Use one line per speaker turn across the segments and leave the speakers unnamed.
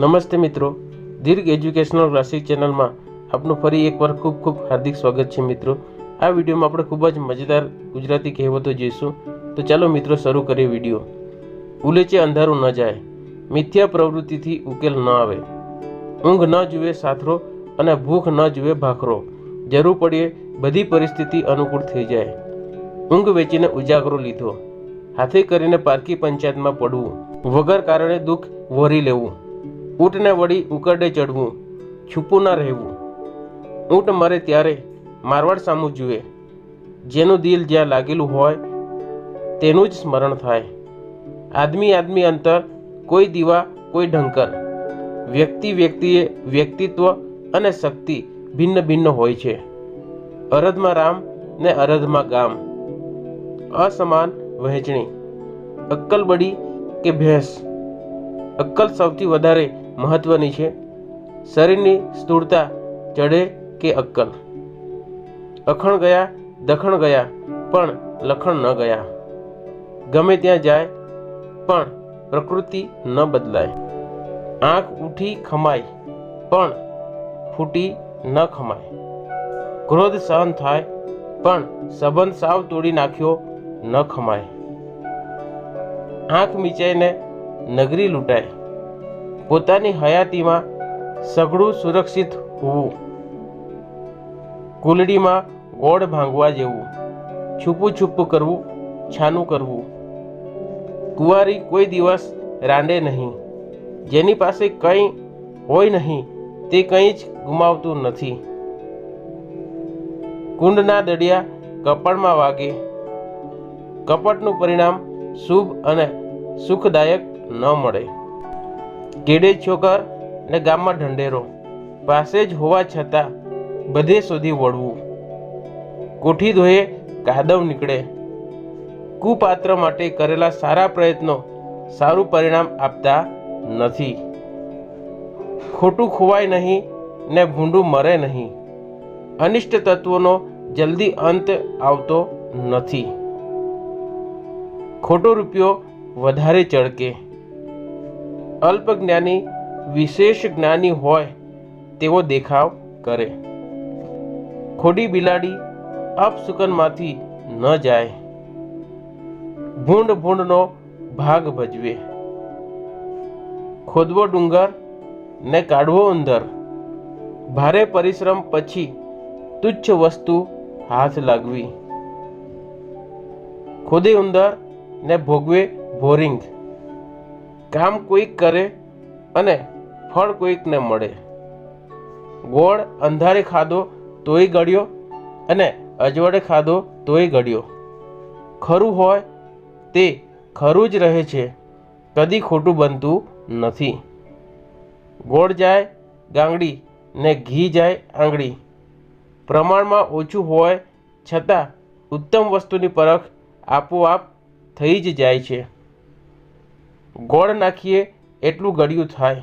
નમસ્તે મિત્રો. દીર્ઘ educational classic ચેનલમાં આપનું ફરી એકવાર ખૂબ ખૂબ હાર્દિક સ્વાગત છે મિત્રો. આ વિડીયોમાં આપણે ખૂબ જ મજેદાર ગુજરાતી કહેવતો જોઈશું. તો ચાલો મિત્રો શરૂ કરીએ વીડિયો. ઉલેચે અંધારું ન જાય. મિથ્યા પ્રવૃત્તિથી ઉકેલ ન આવે. ઊંઘ ન જુએ સાથરો અને ભૂખ ન જુએ ભાખરો. જરૂર પડીએ બધી પરિસ્થિતિ અનુકૂળ થઈ જાય. ઊંઘ વેચીને ઉજાગરો લીધો. હાથે કરીને પારકી પંચાયતમાં પડવું. વગર કારણે દુઃખ વહોરી લેવું. ઊંટને વળી ઉકરડે ચડવું છૂપું ના રહેવું. ઊંટ મરે ત્યારે મારવાડ સામું જુએ. જેનું દિલ જ્યાં લાગેલું હોય, તેનું જ સ્મરણ થાય. આદમી આદમી અંતર, કોઈ દીવા, કોઈ ઢંકર. વ્યક્તિ વ્યક્તિએ વ્યક્તિત્વ અને શક્તિ ભિન્ન ભિન્ન હોય છે. અરધમાં રામ ને અરધમાં ગામ. અસમાન વહેંચણી. અક્કલ બડી કે ભેંસ? અક્કલ સૌથી વધારે મહત્વની છે. શરીરની સ્થૂળતા ચડે કે અક્કલ. અખણ ગયા, દખણ ગયા, પણ લખણ ન ગયા. ગમે ત્યાં જાય, પણ પ્રકૃતિ ન બદલાય. આંખ ઉઠી ખમાય, પણ ફૂટી ન ખમાય. ક્રોધ સહન થાય, પણ સંબંધ સાવ તોડી નાખ્યો, ન ખમાય. આંખ મીચાઈને નગરી લૂંટાય. પોતાની હયાતીમાં સઘળું સુરક્ષિત હોવું. કુલડીમાં ગોળ ભાંગવા જેવું, છૂપું છૂપું કરવું, છાનું કરવું. કુંવારી કોઈ દિવસ રાંડે નહીં. જેની પાસે કંઈ હોય નહીં, તે કંઈ જ ગુમાવતું નથી. કુંડના દડિયા કપાળમાં વાગે. કપટનું પરિણામ શુભ અને સુખદાયક ન મળે. કેડે છોકર ને ગામમાં ઢંઢેરો. પાસે જ હોવા છતાં બધે સુધી વળવું. કોઠી ધોયે કાદવ નીકળે. કુપાત્ર માટે કરેલા સારા પ્રયત્નો સારું પરિણામ આપતા નથી. ખોટું ખોવાય નહીં ને ભૂંડું મરે નહીં. અનિષ્ટ તત્વોનો જલ્દી અંત આવતો નથી. ખોટો રૂપિયો વધારે ચળકે અલ્પજ્ઞાની વિશેષ જ્ઞાની હોય તેવો દેખાવ કરે. ખોડી બિલાડી અપસુકનમાંથી ન જાય. ભૂંડ ભૂંડનો ભાગ ભજવે. ખોદવો ડુંગર ને કાઢવો ઉંદર. ભારે પરિશ્રમ પછી તુચ્છ વસ્તુ હાથ લાગવી. ખોદે ઉંદર ને ભોગવે બોરિંગ કામ કોઈક કરે અને ફળ કોઈકને મળે. ગોળ અંધારે ખાધો તોય ગળ્યો અને અજવાળે ખાધો તોય ગળ્યો. ખરું હોય તે ખરું જ રહે છે, કદી ખોટું બનતું નથી. ગોળ જાય ગાંગડી ને ઘી જાય આંગળી. પ્રમાણમાં ઓછું હોય છતાં ઉત્તમ વસ્તુની પરખ આપોઆપ થઈ જ જાય છે. ગોળ નાખીએ એટલું ગળ્યું થાય.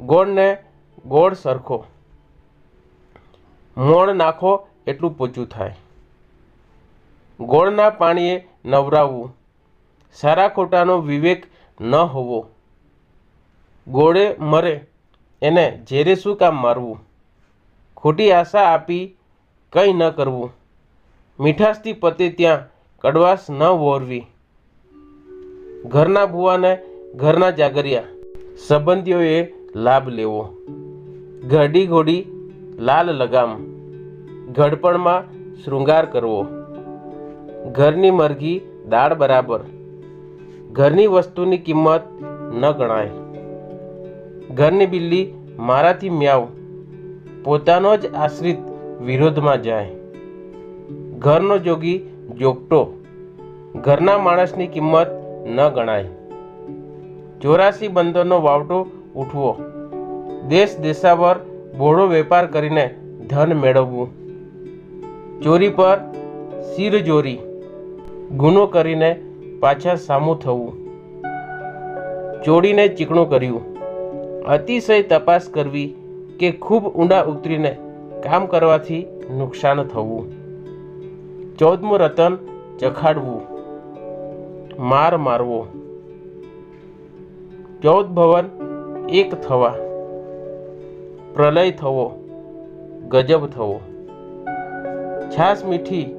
ગોળને ગોળ સરખો. મોણ નાખો એટલું પોચું થાય. ગોળના પાણીએ નવરાવવું સારા ખોટાનો વિવેક ન હોવો. ગોળે મરે, એને ઝેરે શું કામ મારવું? ખોટી આશા આપી કંઈ ન કરવું. મીઠાશથી પતે ત્યાં કડવાશ ન વોરવી ઘરના ભુવાને ઘરના જાગરિયા સંબંધીઓએ લાભ લેવો. ઘડી ઘોડી લાલ લગામ. ઘડપણમાં શૃંગાર કરવો. ઘરની મરઘી દાળ બરાબર. ઘરની વસ્તુની કિંમત ન ગણાય. ઘરની બિલ્લી મારાથી મ્યાવ. પોતાનો જ આશ્રિત વિરોધમાં જાય. ઘરનો જોગી જોગટો. ઘરના માણસની કિંમત ન ગણાય. ચોરાસી બંદરનો વાવટો ઉઠવો. દેશ દેશાવર બોળો વેપાર કરીને ધન મેળવવું. ચોરી પર શિરજોરી. ગુનો કરીને પાછા સામું થવું. ચોડીને ચીકણું કર્યું. અતિશય તપાસ કરવી કે ખૂબ ઊંડા ઉતરીને કામ કરવાથી નુકસાન થવું. ચૌદમું રતન ચખાડવું. માર મારવો. ચૌદ ભવન એક થવા. પ્રલય થવો, ગજબ થવો. છાશ મીઠી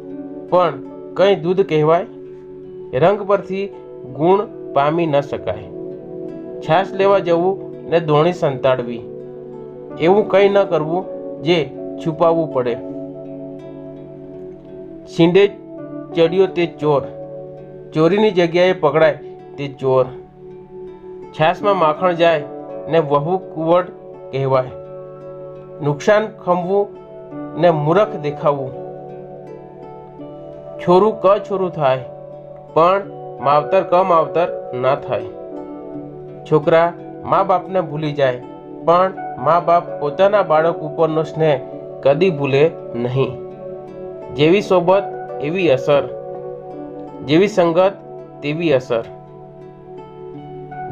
પણ કંઈ દૂધ કહેવાય? રંગ પરથી ગુણ પામી ન શકાય. છાશ લેવા જવું ને ધોણી સંતાડવી. એવું કંઈ ન કરવું જે છુપાવવું પડે. છીંડે ચડ્યો તે ચોર. ચોરીની જગ્યાએ પકડાય તે ચોર. છાશમાં માખણ જાય ને વહુ કુવડ કહેવાય. નુકસાન ખમવું ને મૂરખ દેખાવું. છોરું ક છોરું થાય, પણ માવતર ક માવતર ના થાય. છોકરા મા બાપને ભૂલી જાય, પણ મા બાપ પોતાના બાળક ઉપરનો સ્નેહ કદી ભૂલે નહીં. જેવી સોબત, એવી અસર. જેવી સંગત, તેવી અસર.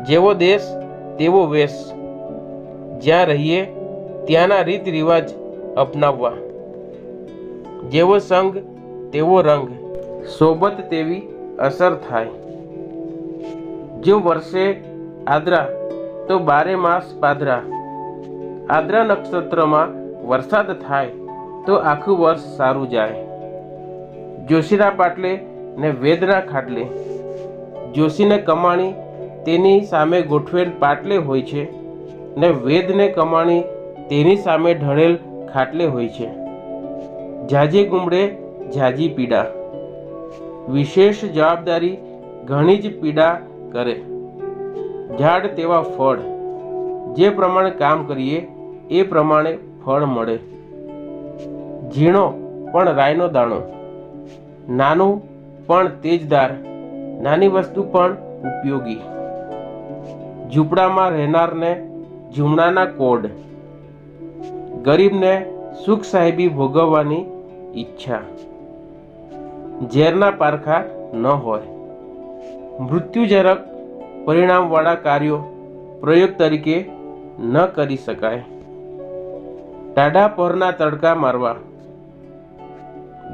જેવો દેશ, તેવો વેશ. જ્યાં રહીએ, ત્યાંના રીત રિવાજ અપનાવવા. જેવો સંગ, તેવો રંગ. સોબત તેવી અસર થાય. જો વર્ષે આદરા, તો બારે માસ પાદરા. આદરા નક્ષત્રમાં વરસાદ થાય, તો આખું વર્ષ સારું જાય. જોશીના પાટલે ને વેદના ખાટલે. જોશીને કમાણી તેની સામે ગોઠવેલ પાટલે હોય છે ને વેદને કમાણી તેની સામે ઢળેલ ખાટલે હોય છે. જાજે ગુમડે જાજી પીડા. વિશેષ જવાબદારી ઘણી જ પીડા કરે. ઝાડ તેવા ફળ. જે પ્રમાણે કામ કરીએ, એ પ્રમાણે ફળ મળે. ઝીણો પણ રાયનો દાણો. નાનું પણ તેજદાર નાની વસ્તુ પણ ઉપયોગી. ઝૂંપડામાં રહેનારને ઝૂમણાના કોડ. ગરીબને સુખ સાહેબી ભોગવવાની ઈચ્છા. ઝેરના પારખા ન હોય. મૃત્યુજનક પરિણામવાળા કાર્યો પ્રયોગ તરીકે ન કરી શકાય. ટાઢા પરના તડકા મારવા.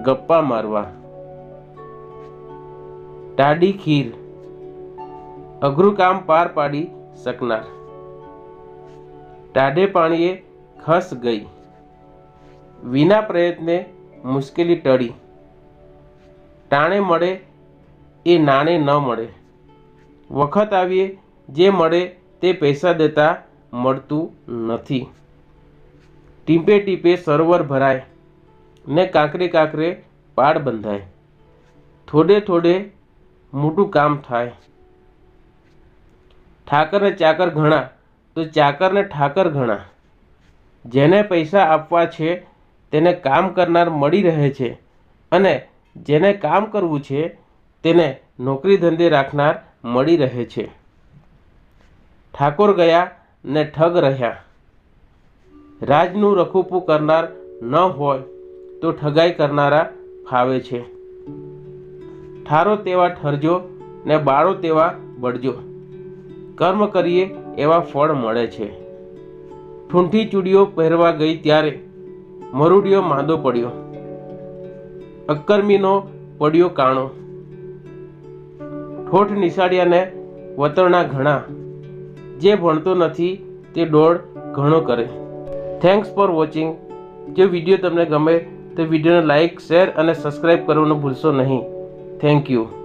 ગપ્પા મારવા. ટાઢી ખીર. અઘરું કામ પાર પાડી શકનાર. ટાઢે પાણીએ ખસ ગઈ. વિના પ્રયત્ને મુશ્કેલી ટળી. ટાણે મળે એ નાણે ન મળે. વખત આવીએ જે મળે તે પૈસા દેતા મળતું નથી. ટીપે ટીપે સરોવર ભરાય ને કાંકરે કાંકરે પાડ બંધાય. થોડે થોડે મોટું કામ થાય. ઠાકરને ચાકર ઘણા, તો ચાકરને ઠાકર ઘણા. જેને પૈસા આપવા છે, તેને કામ કરનાર મળી રહે છે અને જેને કામ કરવું છે, તેને નોકરી ધંધે રાખનાર મળી રહે છે. ઠાકોર ગયા ને ઠગ રહ્યા. રાજનું રખૂપું કરનાર ન હોય, તો ઠગાઈ કરનારા ફાવે છે. ઠારો તેવા ઠરજો ને બાળો તેવા બળજો. કર્મ કરીએ એવા ફળ મળે છે. ઠૂંઠી ચૂડીઓ પહેરવા ગઈ ત્યારે મરુડિયો માંદો પડ્યો. અક્કર્મીનો પડ્યો કાણો. ઠોઠ નિશાળ્યાને વતરણા ઘણા. જે ભણતો નથી તે દોડ ઘણો કરે. થેન્ક્સ ફોર વોચિંગ જો વીડિયો તમને ગમે તો વિડીયોને લાઇક શેર અને સબસ્ક્રાઈબ કરવાનું ભૂલશો નહીં. Thank you.